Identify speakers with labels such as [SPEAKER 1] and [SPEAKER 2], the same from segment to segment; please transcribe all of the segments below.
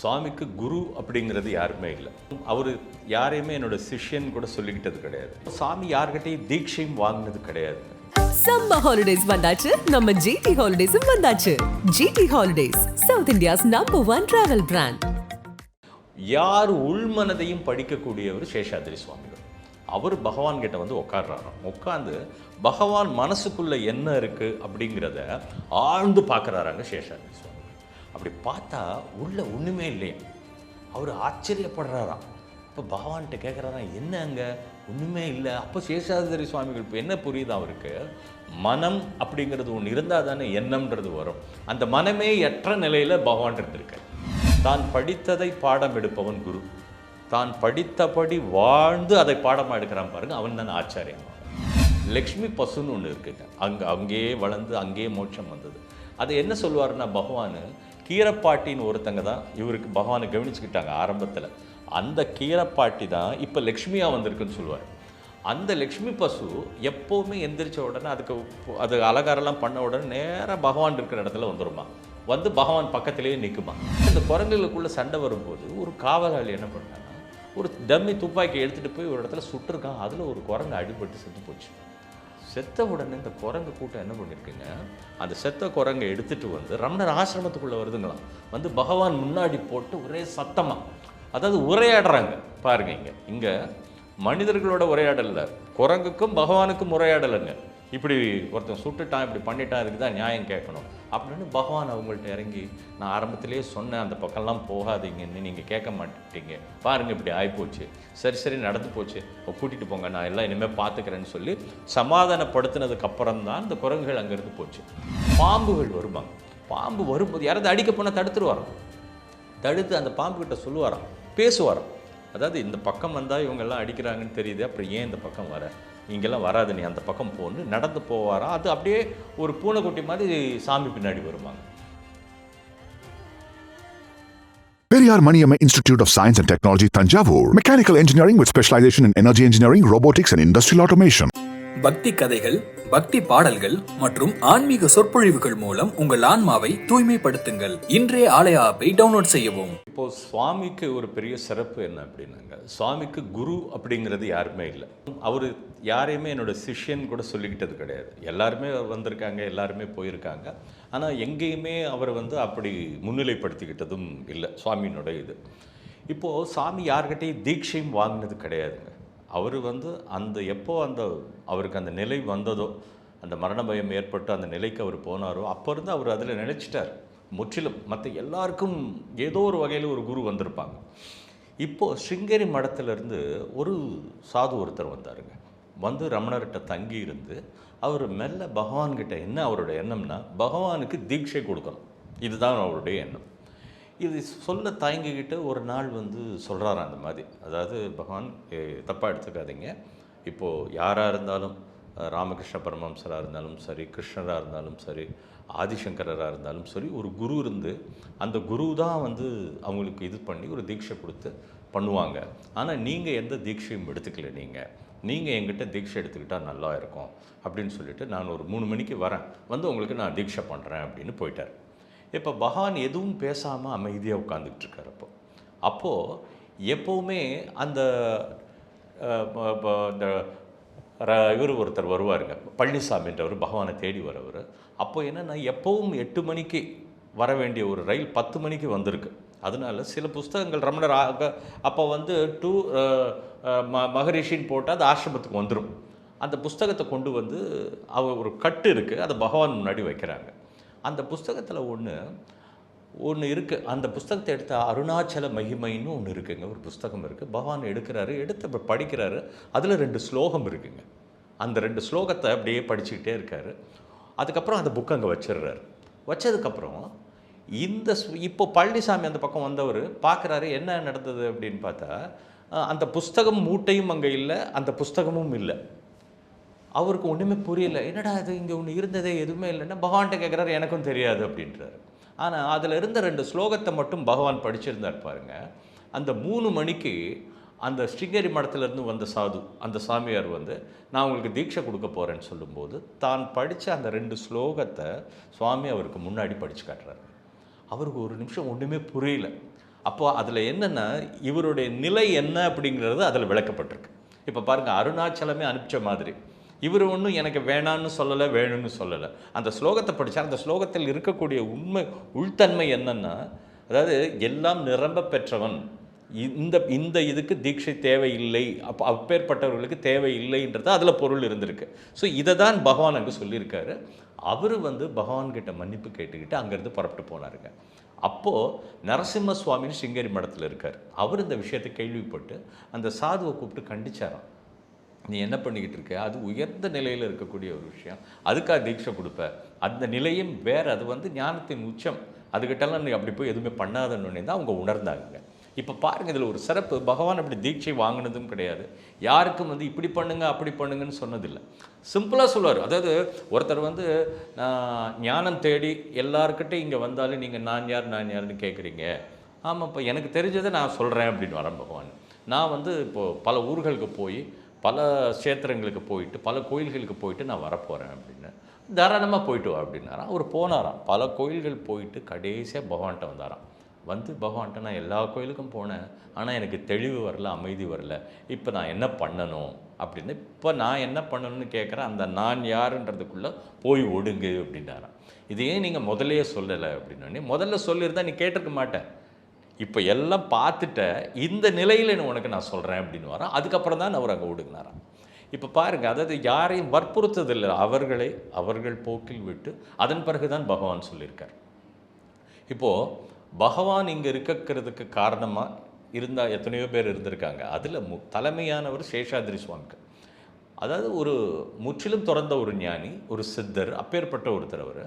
[SPEAKER 1] சுவாமிக்கு குரு அப்படிங்கிறது யாருமே இல்லை. அவர் யாரையுமே என்னோட சிஷ்யன் கூட சொல்லிக்கிட்டது கிடையாது. சாமி யார்கிட்டையும் தீட்சையும் வாங்கினது கிடையாது.
[SPEAKER 2] சம்மர் ஹாலிடேஸ் வந்தாச்சு. நம்ம ஜிடி ஹாலிடேஸும் வந்தாச்சு. GT holidays South India's number one travel brand
[SPEAKER 1] யார் உள்மனதையும் படிக்கக்கூடியவர் சேஷாதிரி சுவாமிகள். அவர் பகவான் கிட்ட வந்து உட்கார்றாராம் உட்காந்து பகவான் மனசுக்குள்ள என்ன இருக்கு அப்படிங்கிறத ஆழ்ந்து பார்க்குறாராங்க சேஷாதிரி சுவாமிகள். அப்படி பார்த்தா உள்ள ஒன்றுமே இல்லையா. அவர் ஆச்சரியப்படுறாராம் இப்போ பகவான்கிட்ட கேட்குறாராம் என்ன அங்கே? ஒன்றுமே இல்லை. அப்போ சேஷாதிரி சுவாமிகள் இப்போ என்ன புரியுது அவருக்கு? மனம் அப்படிங்கிறது ஒன்று இருந்தால் தானே எண்ணம்ன்றது வரும். அந்த மனமே எற்ற நிலையில் பகவான் இருந்திருக்கார். தான் படித்ததை பாடம் எடுப்பவன் குரு. தான் படித்தபடி வாழ்ந்து அதை பாடமாக எடுக்கிறான் பாருங்க அவன் தான் ஆச்சாரியம் லக்ஷ்மி பசுன்னு ஒன்று இருக்குங்க. அங்கே அங்கேயே வளர்ந்து அங்கேயே மோட்சம் வந்தது. அது என்ன சொல்லுவாருன்னா பகவான் கீரப்பாட்டின்னு ஒருத்தங்க தான் இவருக்கு பகவானை கவனிச்சுக்கிட்டாங்க ஆரம்பத்தில். அந்த கீரப்பாட்டி தான் இப்போ லக்ஷ்மியாக வந்திருக்குன்னு சொல்லுவார். அந்த லக்ஷ்மி பசு எப்போவுமே எந்திரிச்ச உடனே அதுக்கு அது அலங்காரம்லாம் பண்ண உடனே நேராக பகவான் இருக்கிற இடத்துல வந்துருமா. வந்து பகவான் பக்கத்திலேயே நிற்குமா இந்த குரங்குகளுக்குள்ளே சண்டை வரும்போது ஒரு காவலாளி என்ன பண்ணாங்கன்னா ஒரு டம்மி துப்பாக்கி எடுத்துகிட்டு போய் ஒரு இடத்துல சுட்டிருக்கான். அதில் ஒரு குரங்கு அடிபட்டு செத்து போச்சு. செத்த உடனே இந்த குரங்கு கூட்டம் என்ன பண்ணியிருக்குங்க அந்த செத்த குரங்கை எடுத்துகிட்டு வந்து ரமணர் ஆசிரமத்துக்குள்ளே வருதுங்களாம். வந்து பகவான் முன்னாடி போட்டு ஒரே சத்தமாக அதாவது உரையாடுறாங்க. பாருங்க இங்கே. இங்கே மனிதர்களோட உரையாடலில். குரங்குக்கும் பகவானுக்கும் உரையாடலைங்க. இப்படி ஒருத்தன் சுட்டுட்டான் இப்படி பண்ணிட்டான் இதுக்கு தான் நியாயம் கேட்கணும். அப்படின்னு பகவான் அவங்கள்ட்ட இறங்கி நான் ஆரம்பத்திலேயே சொன்னேன் அந்த பக்கம்லாம் போகாதீங்கன்னு நீங்கள் கேட்க மாட்டேட்டீங்க பாருங்க இப்படி ஆகிப்போச்சு சரி சரி நடந்து போச்சு. இப்போ கூட்டிகிட்டு போங்க நான் எல்லாம் இனிமேல் பார்த்துக்கிறேன்னு சொல்லி சமாதானப்படுத்தினதுக்கு அப்புறம் தான் இந்த குரங்குகள் அங்கேருந்து போச்சு. பாம்புகள் வருவாங்க பாம்பு வரும்போது யாராவது அடிக்க போனால் தடுத்துருவாரோ தடுத்து அந்த பாம்புக்கிட்ட சொல்லுவாராம் பேசுவாராம். அதாவது இந்த பக்கம் வந்தால் இவங்கெல்லாம் அடிக்கிறாங்கன்னு தெரியுது அப்புறம் ஏன் இந்த பக்கம் வர? இங்கெல்லாம் வராது நீ அந்த பக்கம் போன்னு நடந்து போவாராம் அது அப்படியே ஒரு பூனைக்குட்டி மாதிரி சாமி பின்னாடி வருவாங்க
[SPEAKER 3] Periyar Maniamma Institute of Science and Technology, Tanjavur. Mechanical engineering with specialization in energy engineering, robotics, and industrial automation.
[SPEAKER 4] பக்தி கதைகள் பக்தி பாடல்கள் மற்றும் ஆன்மீக சொற்பொழிவுகள் மூலம் உங்கள் ஆன்மாவை தூய்மைப்படுத்துங்கள். இன்றைய ஆலய ஆப்பை டவுன்லோட் செய்யவும்.
[SPEAKER 1] இப்போ சுவாமிக்கு ஒரு பெரிய சிறப்பு என்ன அப்படின்னாங்க? சுவாமிக்கு குரு அப்படிங்கிறது யாருமே இல்லை. அவர் யாரையுமே என்னோட சிஷ்யன் கூட சொல்லிக்கிட்டது கிடையாது. எல்லாருமே வந்திருக்காங்க எல்லாருமே போயிருக்காங்க. ஆனால் எங்கேயுமே அவர் வந்து அப்படி முன்னிலைப்படுத்திக்கிட்டதும் இல்லை சுவாமியினோட இது. இப்போது சாமி யார்கிட்டையும் தீட்சையும் வாங்கினது கிடையாதுங்க. அவர் வந்து அந்த எப்போ அந்த அவருக்கு அந்த நிலை வந்ததோ அந்த மரண பயம் ஏற்பட்டு அந்த நிலைக்கு அவர் போனாரோ அப்போ இருந்து அவர் அதில் நினச்சிட்டார். முற்றிலும் மற்ற எல்லாருக்கும் ஏதோ ஒரு வகையில் ஒரு குரு வந்திருப்பாங்க. இப்போது ஸ்ருங்கேரி மடத்திலிருந்து ஒரு சாது ஒருத்தர் வந்தாருங்க. வந்து ரமணர்கிட்ட தங்கி இருந்து அவர் மெல்ல பகவான்கிட்ட என்ன அவரோட எண்ணம்னா பகவானுக்கு தீட்சை கொடுக்கணும். இதுதான் அவருடைய எண்ணம். இது சொல்ல தயங்கிக்கிட்டு ஒரு நாள் வந்து சொல்கிறாராம் அந்த மாதிரி. அதாவது பகவான் தப்பாக எடுத்துக்காதீங்க. இப்போது யாராக இருந்தாலும் ராமகிருஷ்ண பரமஹம்சராக இருந்தாலும் சரி கிருஷ்ணராக இருந்தாலும் சரி ஆதிசங்கரராக இருந்தாலும் சரி ஒரு குரு இருந்து அந்த குரு தான் வந்து அவங்களுக்கு இது பண்ணி ஒரு தீட்சை கொடுத்து பண்ணுவாங்க. ஆனால் நீங்கள் எந்த தீட்சையும் எடுத்துக்கல நீங்கள் நீங்கள் எங்கிட்ட தீட்சை எடுத்துக்கிட்டால் நல்லா இருக்கும். அப்படின்னு சொல்லிட்டு நான் ஒரு மூணு மணிக்கு வரேன். வந்து உங்களுக்கு நான் தீட்சை பண்ணுறேன் அப்படின்னு போயிட்டார். இப்போ பகவான் எதுவும் பேசாமல் அமைதியாக உட்காந்துக்கிட்டு இருக்கார் அப்போ அப்போது எப்போவுமே அந்த ப- இந்த ர- இவர் ஒருத்தர் வருவாருங்க. பழனிசாமின்றவர் பகவானை தேடி வரவர். அப்போ என்னென்னா எப்போவும் எட்டு மணிக்கு வர வேண்டிய ஒரு ரயில் பத்து மணிக்கு வந்திருக்கு. அதனால சில புஸ்தகங்கள் ரமணர் ஆக அப்போ வந்து டூ ம மகரிஷின்னு போட்டால் அது ஆசிரமத்துக்கு வந்துடும் அந்த புஸ்தகத்தை கொண்டு வந்து அவ ஒரு கட்டு இருக்குது அதை பகவான் முன்னாடி வைக்கிறாங்க. அந்த புஸ்தகத்தில் ஒன்று ஒன்று இருக்குது அந்த புஸ்தகத்தை எடுத்த அருணாச்சல மகிமைன்னு ஒன்று இருக்குங்க. ஒரு புஸ்தகம் இருக்குது பகவான் எடுக்கிறாரு எடுத்து இப்போ படிக்கிறாரு. அதில் ரெண்டு ஸ்லோகம் இருக்குங்க. அந்த ரெண்டு ஸ்லோகத்தை அப்படியே படிச்சுக்கிட்டே இருக்காரு. அதுக்கப்புறம் அந்த புக் அங்கே வச்சிடுறாரு. வச்சதுக்கப்புறம் இந்த இப்போ பழனிசாமி அந்த பக்கம் வந்தவர் பார்க்குறாரு என்ன நடந்தது அப்படின்னு பார்த்தா அந்த புஸ்தகம் மூட்டையும் அங்கே இல்லை அந்த புஸ்தகமும் இல்லை. அவருக்கு ஒன்றுமே புரியல. என்னடா இது இங்கே ஒன்று இருந்ததே எதுவுமே இல்லைன்னா பகவான்கிட்ட கேட்குறாரு எனக்கும் தெரியாது அப்படின்றாரு. ஆனால் அதில் இருந்த ரெண்டு ஸ்லோகத்தை மட்டும் பகவான் படிச்சிருந்தார் பாருங்க. அந்த மூணு மணிக்கு அந்த ஸ்ரீங்கேரி மடத்துலேருந்து வந்த சாது அந்த சாமியார் வந்து நான் உங்களுக்கு தீட்சை கொடுக்க போகிறேன்னு சொல்லும்போது தான் படித்த அந்த ரெண்டு ஸ்லோகத்தை சுவாமி அவருக்கு முன்னாடி படித்து காட்டுறாரு. அவருக்கு ஒரு நிமிஷம் ஒன்றுமே புரியல. அப்போது அதில் என்னென்னா இவருடைய நிலை என்ன அப்படிங்கிறது அதில் விளக்கப்பட்டிருக்கு. இப்போ பாருங்கள் அருணாச்சலமே அனுப்பிச்ச மாதிரி. இவர் ஒன்றும் எனக்கு வேணான்னு சொல்லலை வேணும்னு சொல்லலை. அந்த ஸ்லோகத்தை படித்தா அந்த ஸ்லோகத்தில் இருக்கக்கூடிய உண்மை உள்தன்மை என்னென்னா அதாவது எல்லாம் நிரம்ப பெற்றவன். இந்த இந்த இதுக்கு தீட்சை தேவையில்லை அப்போ அப்பேற்பட்டவர்களுக்கு தேவையில்லைன்றது அதில் பொருள் இருந்திருக்கு. ஸோ இதை தான் பகவான் அங்கே சொல்லியிருக்காரு. அவர் வந்து பகவான்கிட்ட மன்னிப்பு கேட்டுக்கிட்டு அங்கேருந்து புறப்பட்டு போனாருங்க. அப்போது நரசிம்ம சுவாமின்னு சிங்கேரி மடத்தில் இருக்கார். அவர் இந்த விஷயத்தை கேள்விப்பட்டு அந்த சாதுவை கூப்பிட்டு கண்டிச்சாராம். நீ என்ன பண்ணிக்கிட்டு இருக்க அது உயர்ந்த நிலையில் இருக்கக்கூடிய ஒரு விஷயம். அதுக்காக தீட்சை கொடுப்ப. அந்த நிலையும் வேறு அது வந்து ஞானத்தின் உச்சம். அதுக்கிட்டலாம் நீ அப்படி போய் எதுவுமே பண்ணாதன்னு தான் அவங்க உணர்ந்தாங்க. இப்போ பாருங்க இதில் ஒரு சிறப்பு. பகவான் அப்படி தீட்சை வாங்கினதும் கிடையாது. யாருக்கும் வந்து இப்படி பண்ணுங்க அப்படி பண்ணுங்கன்னு சொன்னதில்லை. சிம்பிளாக சொல்லுவார். அதாவது ஒருத்தர் வந்து நான் ஞானம் தேடி எல்லாருக்கிட்டையும் இங்கே வந்தாலும் நீங்கள் நான் யார் நான் யாருன்னு கேட்குறீங்க ஆமாப்பா எனக்கு தெரிஞ்சதை நான் சொல்கிறேன் அப்படின்னு வரேன் பகவான். நான் வந்து இப்போது பல ஊர்களுக்கு போய் பல கஷேத்திரங்களுக்கு போயிட்டு பல கோயில்களுக்கு போயிட்டு நான் வரப்போகிறேன் அப்படின்னு. தாராளமாக போயிட்டு வா அப்படின்னாராம். அவர் போனாராம். பல கோயில்கள் போயிட்டு கடைசியாக பகவான்கிட்ட வந்தாராம். வந்து பகவான்கிட்ட நான் எல்லா கோயிலுக்கும் போனேன். ஆனால் எனக்கு தெளிவு வரல அமைதி வரல. இப்போ நான் என்ன பண்ணணும் அப்படின்னு. இப்போ நான் என்ன பண்ணணும்னு கேட்குறேன் அந்த நான் யாருன்றதுக்குள்ளே போய் ஒடுங்கு அப்படின்னாராம். இது ஏன் நீங்கள் முதலே சொல்லலை அப்படின்னோடனே முதல்ல சொல்லியிருந்தா நீ கேட்டிருக்க மாட்டேன். இப்போ எல்லாம் பார்த்துட்ட இந்த நிலையில் உனக்கு நான் சொல்கிறேன் அப்படின்னு வரான் அதுக்கப்புறம் தான் அவர் அங்கே ஒடுங்கினாராம் இப்போ பாருங்க அதாவது யாரையும் வற்புறுத்ததில்லை. அவர்களை அவர்கள் போக்கில் விட்டு அதன் பிறகு தான் பகவான் சொல்லியிருக்கார். இப்போது பகவான் இங்கே இருக்கிறதுக்கு காரணமாக இருந்தால் எத்தனையோ பேர் இருந்திருக்காங்க. அதில் மு தலைமையானவர் சேஷாதிரி சுவாமிகள் அதாவது ஒரு முற்றிலும் திறந்த ஒரு ஞானி ஒரு சித்தர் அப்பேற்பட்ட ஒருத்தர் அவர்.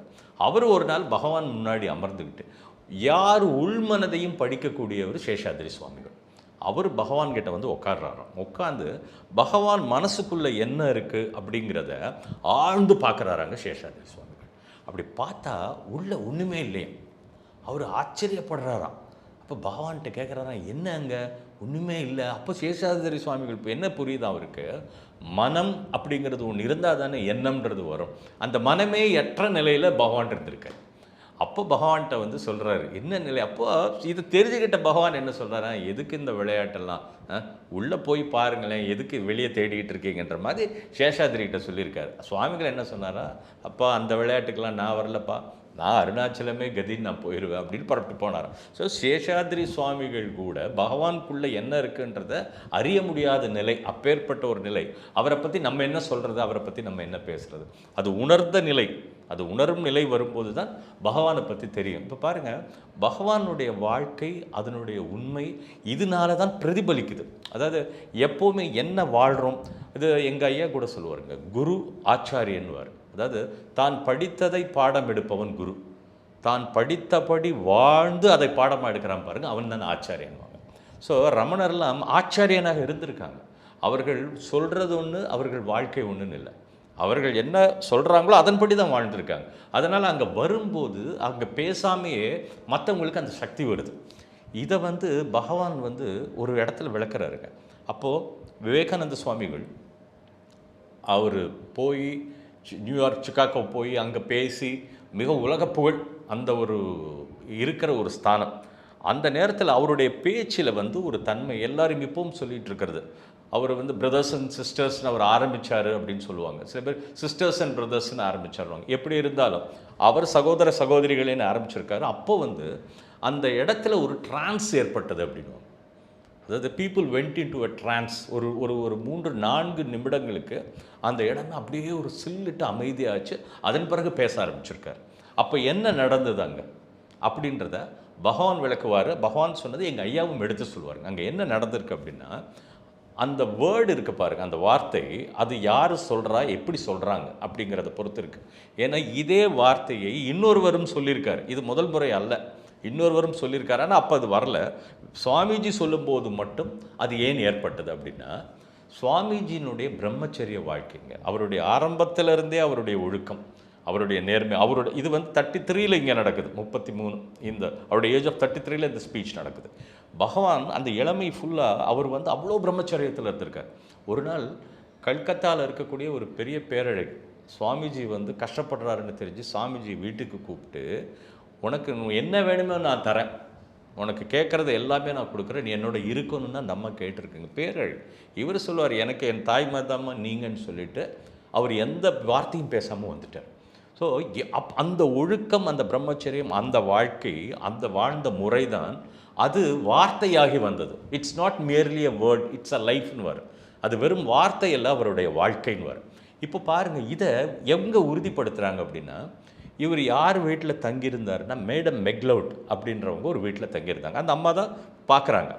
[SPEAKER 1] அவர் ஒரு நாள் பகவான் முன்னாடி அமர்ந்துக்கிட்டு யார் உள்மனதையும் படிக்கக்கூடியவர் சேஷாதிரி சுவாமிகள். அவர் பகவான்கிட்ட வந்து உட்காடுறாராம் உட்காந்து பகவான் மனசுக்குள்ளே என்ன இருக்குது அப்படிங்கிறத ஆழ்ந்து பார்க்குறாராங்க சேஷாதிரி சுவாமிகள். அப்படி பார்த்தா உள்ள ஒன்றுமே இல்லையா. அவர் ஆச்சரியப்படுறாராம். அப்போ பகவான்கிட்ட கேட்குறாராம் என்ன அங்கே? ஒன்றுமே இல்லை. அப்போ சேஷாதிரி சுவாமிகள் இப்போ என்ன புரியுது அவருக்கு? மனம் அப்படிங்கிறது ஒன்று இருந்தால் தானே எண்ணம்ன்றது வரும். அந்த மனமே எற்ற நிலையில் பகவான் இருந்திருக்காரு. அப்போ பகவான்கிட்ட வந்து சொல்கிறாரு என்ன நிலை? அப்போ இது தெரிஞ்சுக்கிட்ட பகவான் என்ன சொல்கிறாரா எதுக்கு இந்த விளையாட்டெல்லாம்? உள்ளே போய் பாருங்களேன் எதுக்கு வெளியே தேடிக்கிட்டு இருக்கீங்கன்ற மாதிரி சேஷாதிரிகிட்ட சொல்லியிருக்காரு. சுவாமிகள் என்ன சொன்னாரா அப்பா அந்த விளையாட்டுக்கெல்லாம் நான் வரலப்பா. நான் அருணாச்சலமே கதின்னு நான் போயிடுவேன் அப்படின்னு புறப்பட்டு போனார் ஸோ சேஷாதிரி சுவாமிகள் கூட பகவானுக்குள்ளே என்ன இருக்குன்றத அறிய முடியாத நிலை அப்பேற்பட்ட ஒரு நிலை. அவரை பற்றி நம்ம என்ன சொல்கிறது அவரை பற்றி நம்ம என்ன பேசுகிறது அது உணர்ந்த நிலை. அது உணரும் நிலை வரும்போது தான் பகவானை பற்றி தெரியும். இப்போ பாருங்கள் பகவானுடைய வாழ்க்கை அதனுடைய உண்மை இதனால தான் பிரதிபலிக்குது. அதாவது எப்போவுமே என்ன வாழ்கிறோம் இது எங்கள் ஐயா கூட சொல்லுவாருங்க குரு ஆச்சாரியன்வார் அதாவது தான் படித்ததை பாடம் எடுப்பவன் குரு. தான் படித்தபடி வாழ்ந்து அதை பாடமாக எடுக்கிறான் பாருங்கள் அவன் தான் ஆச்சாரியன்வாங்க ஸோ ரமணர்லாம் ஆச்சாரியனாக இருந்திருக்காங்க. அவர்கள் சொல்கிறது ஒன்று அவர்கள் வாழ்க்கை ஒன்றுன்னு இல்லை. அவர்கள் என்ன சொல்கிறாங்களோ அதன்படி தான் வாழ்ந்திருக்காங்க. அதனால் அங்கே வரும்போது அங்கே பேசாமையே மற்றவங்களுக்கு அந்த சக்தி வருது. இதை வந்து பகவான் வந்து ஒரு இடத்துல விளக்குறாருங்க. அப்போது விவேகானந்த சுவாமிகள் அவர் போய் நியூயார்க் சிக்காகோ போய் அங்கே பேசி மிக உலக புகழ் அந்த ஒரு இருக்கிற ஒரு ஸ்தானம். அந்த நேரத்தில் அவருடைய பேச்சில் வந்து ஒரு தன்மை எல்லாரும் இப்பவும் சொல்லிகிட்டு இருக்கிறது. அவர் வந்து பிரதர்ஸ் அண்ட் சிஸ்டர்ஸ்னு அவர் ஆரம்பித்தார் அப்படின்னு சொல்லுவாங்க. சில பேர் சிஸ்டர்ஸ் அண்ட் பிரதர்ஸ்னு ஆரம்பிச்சிடுவாங்க. எப்படி இருந்தாலும் அவர் சகோதர சகோதரிகளேன்னு ஆரம்பிச்சிருக்காரு. அப்போ வந்து அந்த இடத்துல ஒரு டிரான்ஸ் ஏற்பட்டது அப்படின்னு. அதாவது people went into a trance ஒரு ஒரு ஒரு மூன்று நான்கு நிமிடங்களுக்கு அந்த இடமே அப்படியே ஒரு சில்லிட்டு அமைதியாச்சு. அதன் பிறகு பேச ஆரம்பிச்சிருக்கார். அப்போ என்ன நடந்தது அங்கே? அப்படின்றத பகவான் விளக்குவார். பகவான் சொன்னது எங்கள் ஐயாவும் எடுத்து சொல்லுவாருங்க. அங்கே என்ன நடந்திருக்கு அப்படின்னா அந்த வேர்டு இருக்குது பாருங்க அந்த வார்த்தை அது யார் சொல்கிறா எப்படி சொல்கிறாங்க அப்படிங்கிறத பொறுத்து இருக்கு. ஏன்னா இதே வார்த்தையை இன்னொருவரும் சொல்லியிருக்காரு. இது முதல் முறை அல்ல. இன்னொருவரும் சொல்லியிருக்காரு. ஆனால் அப்போ அது வரல. சுவாமிஜி சொல்லும்போது மட்டும் அது ஏன் ஏற்பட்டது அப்படின்னா சுவாமிஜியினுடைய பிரம்மச்சரிய வாழ்க்கைங்க. அவருடைய ஆரம்பத்திலிருந்தே அவருடைய ஒழுக்கம் அவருடைய நேர்மை அவருடைய இது வந்து தேர்ட்டி த்ரீல இங்கே நடக்குது. முப்பத்தி மூணு இந்த அவருடைய ஏஜ் ஆஃப் தேர்ட்டி த்ரீல இந்த ஸ்பீச் நடக்குது. பகவான் அந்த இளமை ஃபுல்லாக அவர் வந்து அவ்வளோ பிரம்மச்சரியத்தில் இருந்திருக்கார். ஒரு நாள் கல்கத்தாவில் இருக்கக்கூடிய ஒரு பெரிய பேரழகு சுவாமிஜி வந்து கஷ்டப்படுறாருன்னு தெரிஞ்சு சுவாமிஜி வீட்டுக்கு கூப்பிட்டு உனக்கு என்ன வேணுமோ நான் தரேன். உனக்கு கேட்குறது எல்லாமே நான் கொடுக்குறேன். நீ என்னோட இருக்கணும்னு தான் நம்ம கேட்டிருக்குங்க. பேரழி இவர் சொல்லுவார் எனக்கு என் தாய் மதம்மா நீங்கன்னு சொல்லிட்டு அவர் எந்த வார்த்தையும் பேசாமல் வந்துட்டார். ஸோ அப் அந்த ஒழுக்கம் அந்த பிரம்மச்சரியம் அந்த வாழ்க்கை அந்த வாழ்ந்த முறை தான் அது வார்த்தையாகி வந்தது. It's not merely a word it's a லைஃப்னு வரும். அது வெறும் வார்த்தை அவருடைய வாழ்க்கைன்னு வரும். இப்போ பாருங்கள் இதை எங்கே உறுதிப்படுத்துகிறாங்க அப்படின்னா இவர் யார் வீட்டில் தங்கியிருந்தாருன்னா மேடம் மெக்லவுட் அப்படின்றவங்க ஒரு வீட்டில் தங்கியிருந்தாங்க. அந்த அம்மா தான் பார்க்குறாங்க.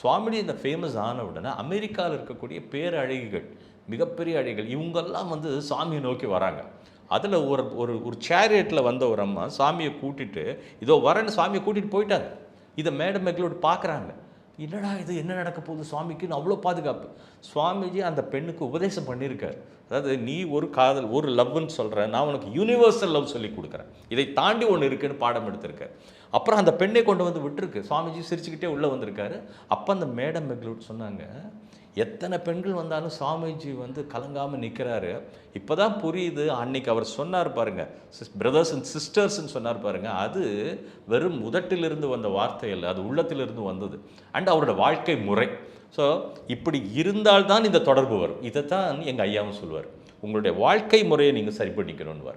[SPEAKER 1] சுவாமிஜி இந்த ஃபேமஸ் ஆன உடனே அமெரிக்காவில் இருக்கக்கூடிய பேரழகிகள் மிகப்பெரிய அழகிகள் இவங்கெல்லாம் வந்து சாமியை நோக்கி வராங்க. அதில் ஒரு ஒரு ஒரு சேரியட்டில் வந்த ஒரு அம்மா சாமியை கூட்டிகிட்டு இதோ வரேன்னு சாமியை கூட்டிகிட்டு போயிட்டாங்க. இதை மேடம் மெக்லோடு பார்க்குறாங்க. என்னடா இது என்ன நடக்க போகுது சுவாமிக்குன்னு அவ்வளோ பாதுகாப்பு. சுவாமிஜி அந்த பெண்ணுக்கு உபதேசம் பண்ணியிருக்காரு. அதாவது நீ ஒரு காதல் ஒரு லவ்னு சொல்கிற நான் உனக்கு யூனிவர்சல் லவ் சொல்லி கொடுக்குறேன். இதை தாண்டி ஒன்று இருக்குன்னு பாடம் எடுத்திருக்க அப்புறம் அந்த பெண்ணை கொண்டு வந்து விட்டுருக்கு. சுவாமிஜி சிரிச்சுக்கிட்டே உள்ளே வந்திருக்காரு. அப்போ அந்த மேடம் மெக்லூட் சொன்னாங்க எத்தனை பெண்கள் வந்தாலும் சுவாமிஜி வந்து கலங்காமல் நிற்கிறாரு இப்போ தான் புரியுது. அன்னைக்கு அவர் சொன்னார் பாருங்க. பிரதர்ஸ் அண்ட் சிஸ்டர்ஸ்ன்னு சொன்னார் பாருங்கள் அது வெறும் முதட்டிலிருந்து வந்த வார்த்தை இல்லை அது உள்ளத்திலிருந்து வந்தது. அண்ட் அவரோட வாழ்க்கை முறை. ஸோ இப்படி இருந்தால்தான் இந்த தொடர்பு வரும். இதை தான் எங்கள் ஐயாவும் சொல்லுவார். உங்களுடைய வாழ்க்கை முறையை நீங்கள் சரி பண்ணிக்கணும்னு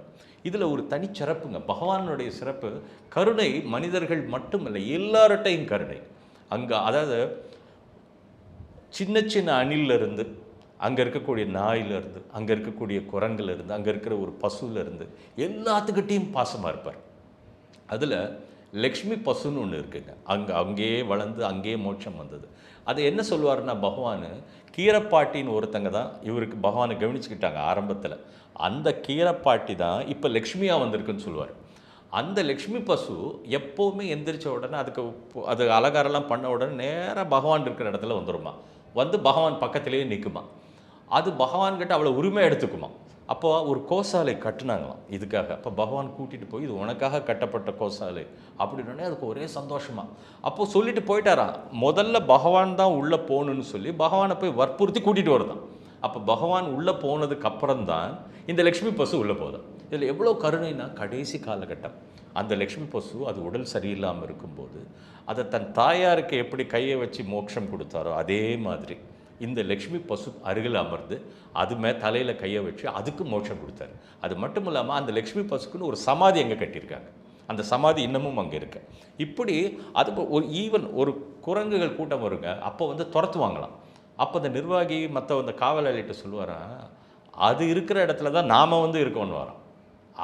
[SPEAKER 1] இதில் ஒரு தனிச்சிறப்புங்க பகவானுடைய சிறப்பு கருணை மனிதர்கள் மட்டும் இல்லை எல்லார்ட்டையும் கருணை. அங்கே அதாவது சின்ன சின்ன அணிலிருந்து அங்கே இருக்கக்கூடிய நாயிலிருந்து அங்கே இருக்கக்கூடிய குரங்குலேருந்து அங்கே இருக்கிற ஒரு பசுல இருந்து எல்லாத்துக்கிட்டேயும் பாசமாக இருப்பார். அதில் லக்ஷ்மி பசுன்னு ஒன்று இருக்குங்க. அங்கே அங்கேயே வளர்ந்து அங்கேயே மோட்சம் வந்தது. அது என்ன சொல்லுவாருன்னா பகவான் கீரப்பாட்டின்னு ஒருத்தங்க தான் இவருக்கு பகவானை கவனிச்சுக்கிட்டாங்க ஆரம்பத்தில். அந்த கீரப்பாட்டி தான் இப்போ லக்ஷ்மியாக வந்திருக்குன்னு சொல்லுவார். அந்த லக்ஷ்மி பசு எப்போவுமே எந்திரிச்ச உடனே அதுக்கு அது அலங்காரம்லாம் பண்ண உடனே நேராக பகவான் இருக்கிற இடத்துல வந்துருமா. வந்து பகவான் பக்கத்திலேயே நிற்குமா அது பகவான்கிட்ட அவ்வளோ உரிமை எடுத்துக்குமா அப்போ ஒரு கோசாலை கட்டினாங்களாம் இதுக்காக. அப்போ பகவான் கூட்டிகிட்டு போய் இது உனக்காக கட்டப்பட்ட கோசாலை. அப்படின்னே அதுக்கு ஒரே சந்தோஷமா. அப்போது சொல்லிட்டு போயிட்டாராம் முதல்ல பகவான் தான் உள்ளே போகணுன்னு சொல்லி பகவானை போய் வற்புறுத்தி கூட்டிகிட்டு வருதான். அப்போ பகவான் உள்ளே போனதுக்கு அப்புறம் தான் இந்த லக்ஷ்மி பசு உள்ளே போதும் இதில் எவ்வளோ கருணைனா கடைசி காலகட்டம். அந்த லக்ஷ்மி பசு அது உடல் சரியில்லாமல் இருக்கும்போது அதை தன் தாயாருக்கு எப்படி கையை வச்சு மோட்சம் கொடுத்தாரோ அதே மாதிரி இந்த லக்ஷ்மி பசு அருகில் அமர்ந்து அதுமே தலையில் கையை வச்சு அதுக்கு மோட்சம் கொடுத்தாரு. அது மட்டும் இல்லாமல் அந்த லக்ஷ்மி பசுக்குன்னு ஒரு சமாதி அங்கே கட்டியிருக்காங்க. அந்த சமாதி இன்னமும் அங்கே இருக்கு. இப்படி அது ஒரு ஈவன் ஒரு குரங்குகள் கூட்டம் வருங்க அப்போ வந்து துரத்துவாங்களாம் அப்போ அந்த நிர்வாகி மற்ற அந்த காவலாளிகிட்ட சொல்லுவாராம் அது இருக்கிற இடத்துல தான் நாம் வந்து இருக்கோன்னு வரோம்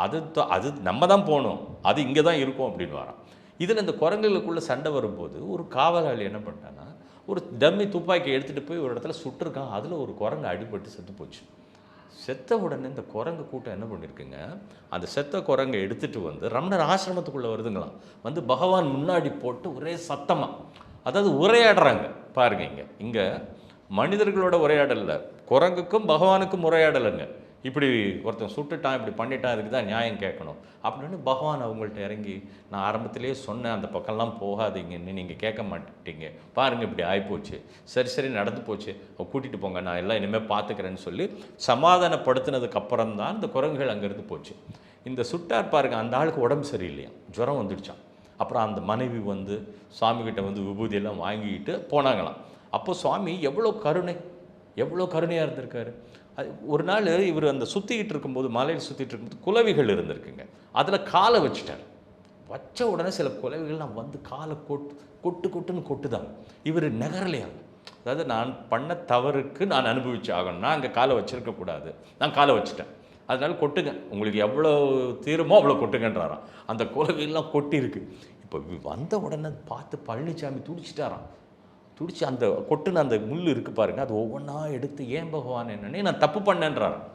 [SPEAKER 1] அது அது நம்ம தான் போகணும். அது இங்கே தான் இருக்கும் அப்படின்னு வரோம் இதில் இந்த குரங்குகளுக்குள்ளே சண்டை வரும்போது ஒரு காவலாளி என்ன பண்ணிட்டான்னா ஒரு டம்மி துப்பாக்கி எடுத்துகிட்டு போய் ஒரு இடத்துல சுட்டிருக்கான். அதில் ஒரு குரங்கு அடிபட்டு செத்து போச்சு. செத்த உடனே இந்த குரங்கு கூட்டம் என்ன பண்ணியிருக்குங்க அந்த செத்த குரங்கை எடுத்துகிட்டு வந்து ரமணர் ஆசிரமத்துக்குள்ளே வருதுங்களாம். வந்து பகவான் முன்னாடி போட்டு ஒரே சத்தமாக அதாவது உரையாடுறாங்க. பாருங்க இங்கே. இங்கே மனிதர்களோட உரையாடலில் குரங்குக்கும் பகவானுக்கும் உரையாடலைங்க. இப்படி ஒருத்தன் சுட்டுட்டான் இப்படி பண்ணிட்டான் இதுக்கு தான் நியாயம் கேட்கணும். அப்படின்னு பகவான் அவங்கள்ட்ட இறங்கி நான் ஆரம்பத்திலேயே சொன்னேன் அந்த பக்கம்லாம் போகாதீங்கன்னு நீங்கள் கேட்க மாட்டீங்க. பாருங்க இப்படி ஆகிப்போச்சு சரி சரி நடந்து போச்சு. கூட்டிகிட்டு போங்க நான் எல்லாம் இனிமேல் பார்த்துக்கிறேன்னு சொல்லி சமாதானப்படுத்தினதுக்கு அப்புறம் தான் இந்த குரங்குகள் அங்கேருந்து போச்சு. இந்த சுட்டார் பாருங்க அந்த ஆளுக்கு உடம்பு சரியில்லையா? ஜுரம் வந்துடுச்சான் அப்புறம் அந்த மனைவி வந்து சுவாமிகிட்ட வந்து விபூதியெல்லாம் வாங்கிக்கிட்டு போனாங்களாம். அப்போ சுவாமி எவ்வளோ கருணை எவ்வளோ கருணையாக இருந்திருக்காரு. ஒரு நாள் இவர் அந்த சுற்றிக்கிட்டு இருக்கும்போது மலையில் சுற்றிட்டு இருக்கும்போது குலவிகள் இருந்திருக்குங்க. அதில் காலை வச்சுட்டார். வச்ச உடனே சில குலவிகள்லாம் வந்து காலை கொட்டு கொட்டு கொட்டுன்னு கொட்டுதான் இவர் நகரலையா? அதாவது நான் பண்ண தவறுக்கு நான் அனுபவிச்சு ஆகணும். நான் அங்கே காலை வச்சிருக்கக்கூடாது நான் காலை வச்சுட்டேன். அதனால கொட்டுங்க. உங்களுக்கு எவ்வளோ தீருமோ அவ்வளோ கொட்டுங்கன்றாராம். அந்த குலவையெல்லாம் கொட்டியிருக்கு இப்போ வந்த உடனே பார்த்து பழனிசாமி துடிச்சிட்டாராம். துடிச்சு அந்த கொட்டுன அந்த முள் இருக்கு பாருங்க அது ஒவ்வொன்றா எடுத்து ஏன் பகவான் என்னன்னே நான் தப்பு பண்ணேன்றாராம்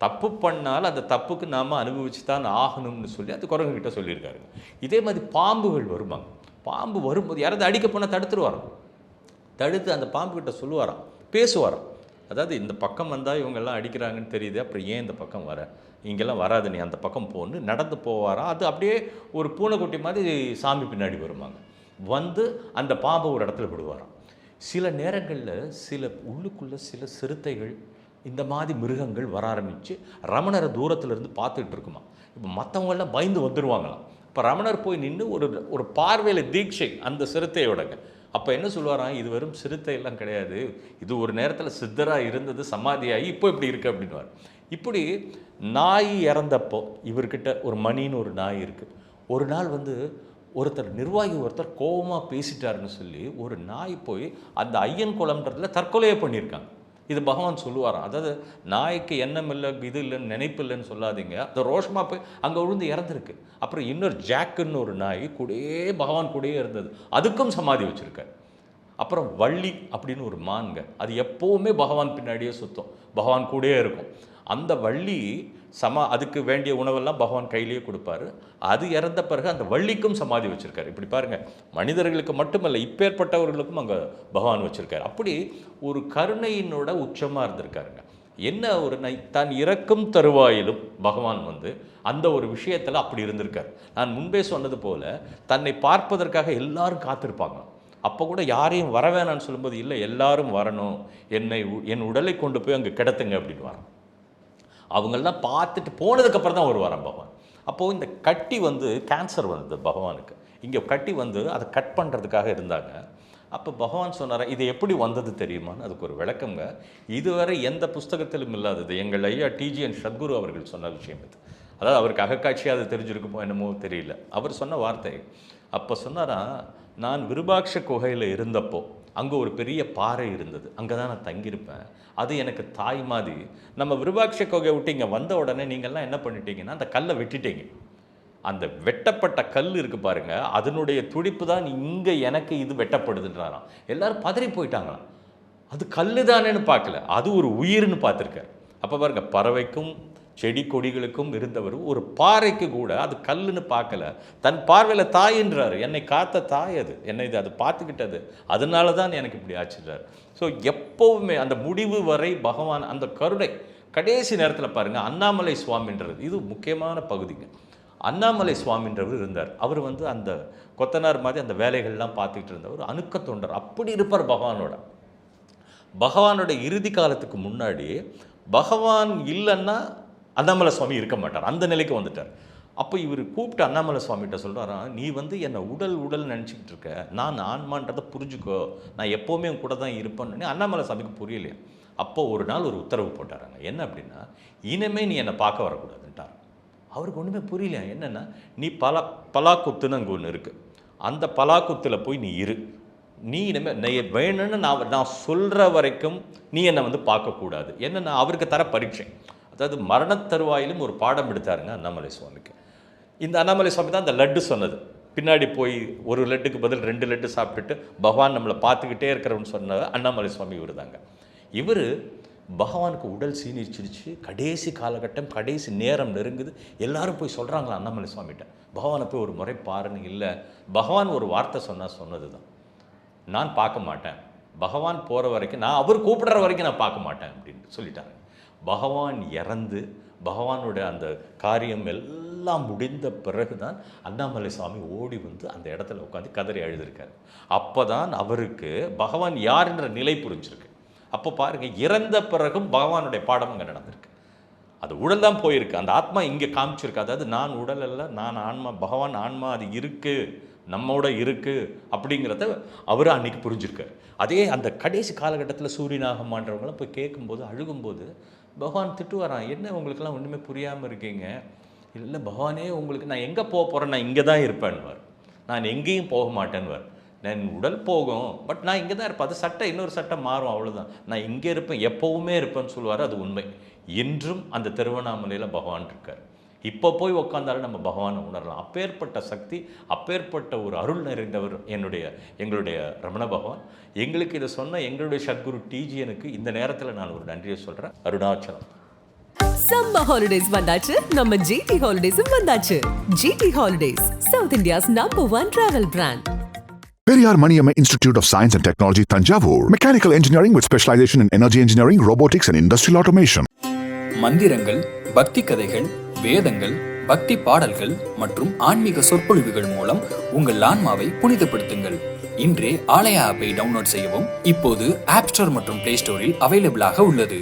[SPEAKER 1] தப்பு பண்ணால் அந்த தப்புக்கு நாம் அனுபவிச்சு தான் ஆகணும்னு சொல்லி அது குரங்குகிட்ட சொல்லியிருக்காருங்க. இதே மாதிரி பாம்புகள் வருமாங்க பாம்பு வரும்போது யாராவது அடிக்க போனால் தடுத்துருவாராம் தடுத்து அந்த பாம்புக்கிட்ட சொல்லுவாராம் பேசுவாராம் அதாவது இந்த பக்கம் வந்தால் இவங்கெல்லாம் அடிக்கிறாங்கன்னு தெரியுது அப்புறம் ஏன் இந்த பக்கம் வர? இங்கெல்லாம் வராது நீ அந்த பக்கம் போன்னு நடந்து போவாராம் அது அப்படியே ஒரு பூனைக்குட்டி மாதிரி சாமி பின்னாடி வருவாங்க வந்து அந்த பாம்பை ஒரு இடத்துல விடுவாராம். சில நேரங்களில் சில உள்ளுக்குள்ளே சில சிறுத்தைகள் இந்த மாதிரி மிருகங்கள் வர ஆரம்பித்து ரமணரை தூரத்துலேருந்து பார்த்துட்டு இருக்குமா இப்போ மற்றவங்கெல்லாம் பயந்து வந்துடுவாங்களாம் இப்போ ரமணர் போய் நின்று ஒரு ஒரு பார்வையில் தீட்சை அந்த சிறுத்தையோடங்க. அப்போ என்ன சொல்லுவாராம்? இது வெறும் சிறுத்தை எல்லாம் கிடையாது. இது ஒரு நேரத்தில் சித்தராக இருந்தது சமாதியாகி இப்போ இப்படி இருக்குது அப்படின்னுவார். இப்படி நாய் இறந்தப்போ இவர்கிட்ட ஒரு மணின்னு ஒரு நாய் இருக்குது ஒரு நாள் வந்து ஒருத்தர் நிர்வாகி ஒருத்தர் கோபமாக பேசிட்டாருன்னு சொல்லி ஒரு நாய் போய் அந்த ஐயன் குளம்ன்றதுல தற்கொலையே பண்ணியிருக்காங்க. இது பகவான் சொல்லுவாராம். அதாவது நாய்க்கு எண்ணம் இல்லை இது இல்லைன்னு நினைப்பு இல்லைன்னு சொல்லாதீங்க. அந்த ரோஷமாக போய் அங்கே விழுந்து இறந்துருக்கு. அப்புறம் இன்னொரு ஜாக்குன்னு ஒரு நாய் கூடயே பகவான் கூடயே இருந்தது. அதுக்கும் சமாதி வச்சுருக்காரு. அப்புறம் வள்ளி அப்படின்னு ஒரு மான்க அது எப்போவுமே பகவான் பின்னாடியே சுத்தம். பகவான் கூடயே இருக்கும். அந்த வள்ளி சமா அதுக்கு வேண்டிய உணவெல்லாம் பகவான் கையிலேயே கொடுப்பாரு. அது இறந்த பிறகு அந்த வள்ளிக்கும் சமாதி வச்சுருக்காரு. இப்படி பாருங்கள் மனிதர்களுக்கு மட்டுமல்ல இப்பேற்பட்டவர்களுக்கும் அங்கே பகவான் வச்சுருக்காரு. அப்படி ஒரு கருணையினோட உச்சமாக இருந்திருக்காருங்க. என்ன ஒரு நை தான் இறக்கும் தருவாயிலும் பகவான் வந்து அந்த ஒரு விஷயத்தில் அப்படி இருந்திருக்கார். நான் முன்பே சொன்னது போல தன்னை பார்ப்பதற்காக எல்லாரும் காத்திருப்பாங்க. அப்போ கூட யாரையும் வர வேணாம்னு சொல்லும்போது இல்லை எல்லாரும் வரணும். என்னை உ- என் உடலை கொண்டு போய் அங்கே கிடத்துங்க அப்படின்னு வரோம் அவங்கள்லாம் பார்த்துட்டு போனதுக்கப்புறம் தான் வருவாராம் பகவான். அப்போது இந்த கட்டி வந்து கேன்சர் வந்தது பகவானுக்கு. இங்கே கட்டி வந்து அதை கட் பண்ணுறதுக்காக இருந்தாங்க. அப்போ பகவான் சொன்னாரா இது எப்படி வந்தது தெரியுமான்னு அதுக்கு ஒரு விளக்கங்க. இதுவரை எந்த புஸ்தகத்திலும் இல்லாதது. எங்கள் ஐயா டிஜிஎன் சத்குரு அவர்கள் சொன்ன விஷயம் இது. அதாவது அவருக்கு அகக்காட்சியாக அது தெரிஞ்சிருக்குமோ என்னமோ தெரியல. அவர் சொன்ன வார்த்தை. அப்போ சொன்னாரா நான் விருபாட்ச குகையில் இருந்தப்போ அங்கே ஒரு பெரிய பாறை இருந்தது. அங்கே தான் நான் தங்கியிருப்பேன். அது எனக்கு தாய் மாதிரி. நம்ம விருபாட்ச கொகை விட்டு இங்கே வந்த உடனே நீங்கள்லாம் என்ன பண்ணிட்டீங்கன்னா அந்த கல்லை வெட்டிட்டீங்க. அந்த வெட்டப்பட்ட கல் இருக்குது பாருங்க அதனுடைய துடிப்பு தான் இங்கே எனக்கு இது வெட்டப்படுதுன்றாராம். எல்லாரும் பதறி போயிட்டாங்களாம். அது கல்லு தானேன்னு பார்க்கல. அது ஒரு உயிர்னு பார்த்துருக்காரு. அப்போ பாருங்கள் பறவைக்கும் செடி கொடிகளுக்கும் இருந்தவர் ஒரு பாறைக்கு கூட அது கல்லுன்னு பார்க்கல. தன் பார்வையில் தாயின்றாரு என்னை காத்த தாய் அது. என்னை இது அது பார்த்துக்கிட்டது. அதனால தான் எனக்கு இப்படி ஆச்சுறாரு ஸோ எப்போவுமே அந்த முடிவு வரை பகவான் அந்த கருணை கடைசி நேரத்தில் பாருங்கள் அண்ணாமலை சுவாமின்றது. இது முக்கியமான பகுதிங்க. அண்ணாமலை சுவாமின்றவர் இருந்தார். அவர் வந்து அந்த கொத்தனார் மாதிரி அந்த வேலைகள்லாம் பார்த்துக்கிட்டு இருந்தவர். அணுக்க தொண்டர். அப்படி இருப்பார் பகவானோட. பகவானோட இறுதி காலத்துக்கு முன்னாடி பகவான் இல்லைன்னா அண்ணாமலை சுவாமி இருக்க மாட்டார். அந்த நிலைக்கு வந்துட்டார். அப்போ இவர் கூப்பிட்டு அண்ணாமலை சுவாமிகிட்ட சொல்கிறாராம் நீ வந்து என்னை உடல் உடல் நினச்சிக்கிட்டு இருக்க. நான் ஆன்மான்றதை புரிஞ்சுக்கோ. நான் எப்போவுமே கூட தான் இருப்பேன்னு. அண்ணாமலை சுவாமிக்கு புரியலையா. அப்போ ஒரு நாள் ஒரு உத்தரவு போட்டாராங்க. என்ன அப்படின்னா இனிமே நீ என்னை பார்க்க வரக்கூடாதுன்ட்டார். அவருக்கு ஒன்றுமே புரியலையா? என்னென்னா நீ பலா பலாக்குத்துன்னு அங்கே ஒன்று இருக்குது அந்த பலாக்குத்தில் போய் நீ இரு. நீ இனிமேல் நீ வேணும்னு நான் நான் சொல்கிற வரைக்கும் நீ என்னை வந்து பார்க்கக்கூடாது. என்னென்னா அவருக்கு தர பரீட்சை. அதாவது மரணத் தருவாயிலும் ஒரு பாடம் எடுத்தாருங்க அண்ணாமலை சுவாமிக்கு. இந்த அண்ணாமலை சுவாமி தான் அந்த லட்டு சொன்னது. பின்னாடி போய் ஒரு லட்டுக்கு பதில் ரெண்டு லட்டு சாப்பிட்டுட்டு பகவான் நம்மளை பார்த்துக்கிட்டே இருக்கிறவன்னு சொன்ன அண்ணாமலை சுவாமி இவர் தாங்க. இவர் பகவானுக்கு உடல் சீனிச்சிருச்சு கடைசி காலகட்டம் கடைசி நேரம் நெருங்குது. எல்லாரும் போய் சொல்கிறாங்களா அண்ணாமலை சுவாமிகிட்ட. பகவானை போய் ஒரு முறை பாருன்னு இல்லை. பகவான் ஒரு வார்த்தை சொன்னால் சொன்னது தான் நான் பார்க்க மாட்டேன். பகவான் போகிற வரைக்கும் நான் அவர் கூப்பிடுற வரைக்கும் நான் பார்க்க மாட்டேன் அப்படின்னு சொல்லிட்டாங்க பகவான் இறந்து பகவானோட அந்த காரியம் எல்லாம் முடிந்த பிறகு தான் அண்ணாமலை சுவாமி ஓடி வந்து அந்த இடத்துல உட்காந்து கதறி அழுதுருக்காரு. அப்போ தான் அவருக்கு பகவான் யாருன்ற நிலை புரிஞ்சிருக்கு. அப்போ பாருங்க இறந்த பிறகும் பகவானுடைய பாடம் அங்கே நடந்திருக்கு. அது உடல் தான் போயிருக்கு. அந்த ஆத்மா இங்கே காமிச்சிருக்கு. அதாவது நான் உடல் அல்ல நான் ஆன்மா பகவான் ஆன்மா அது இருக்குது நம்மோட இருக்குது அப்படிங்கிறத அவர் அன்றைக்கி புரிஞ்சிருக்காரு. அதே அந்த கடைசி காலகட்டத்தில் சூரியனாகமான்றவங்களாம் போய் கேட்கும்போது அழுகும்போது பகவான் திட்டுவாரான் என்ன உங்களுக்கெல்லாம் ஒன்றுமே புரியாமல் இருக்கீங்க? இல்லை பகவானே உங்களுக்கு நான் எங்கே போக போகிறேன் நான் இங்கே தான் இருப்பேன்வார் நான் எங்கேயும் போக மாட்டேன்வார் நான் உடல் போகும் பட் நான் இங்கே தான் இருப்பேன். அது சட்டை இன்னொரு சட்டை மாறும் அவ்வளோதான் நான் இங்கே இருப்பேன் எப்போவுமே இருப்பேன்னு சொல்லுவார் அது உண்மை. என்றும் அந்த திருவண்ணாமலையில் பகவான் இருக்கார். இப்போ போய் உட்காந்தாலும் நம்ம பகவானை உணரலாம். அப்பேற்பட்ட சக்தி அப்பேற்பட்ட ஒரு அருள் நிறைந்தவர் என்னுடைய எங்களுடைய ரமண பகவான். எங்களுக்கு இதை சொன்ன எங்களுடைய சத்குரு டிஜியனுக்கு இந்த நேரத்தில் நான் ஒரு நன்றியை சொல்கிறேன் அருணாச்சலம்.
[SPEAKER 2] சம்ம ஹாலிடேஸ் வந்தாச்சு. நம்ம ஜிடி ஹாலிடேஸும் வந்தாச்சு. GT holidays South India's number one travel brand
[SPEAKER 3] Periyar Maniamma Institute of Science and Technology, Tanjavur. Mechanical engineering with specialization in energy engineering, robotics, and industrial automation.
[SPEAKER 4] மந்திரங்கள் பக்தி கதைகள் வேதங்கள் பக்தி பாடல்கள் மற்றும் ஆன்மீக சொற்பொழிவுகள் மூலம் உங்கள் ஆன்மாவை புனிதப்படுத்துங்கள். இன்றே ஆலயா ஆப்பை டவுன்லோட் செய்யவும் இப்போது ஆப் ஸ்டோர் மற்றும் பிளே ஸ்டோரில் அவைலபிளாக உள்ளது.